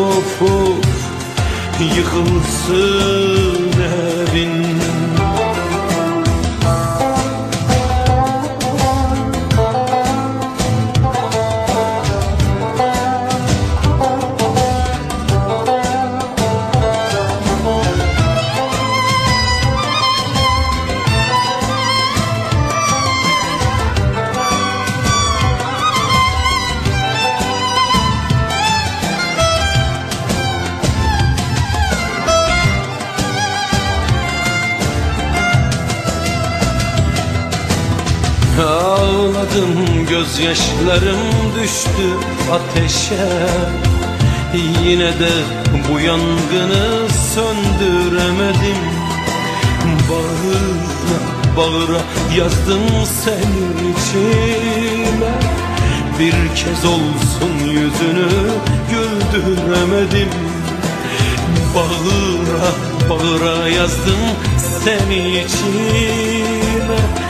of Yıkılsın Ağladım gözyaşlarım düştü ateşe. Yine de bu yangını söndüremedim. Bağıra bağıra yazdım senin içime. Bir kez olsun yüzünü güldüremedim. Bağıra bağıra yazdım seni içime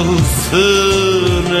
Yıkılsın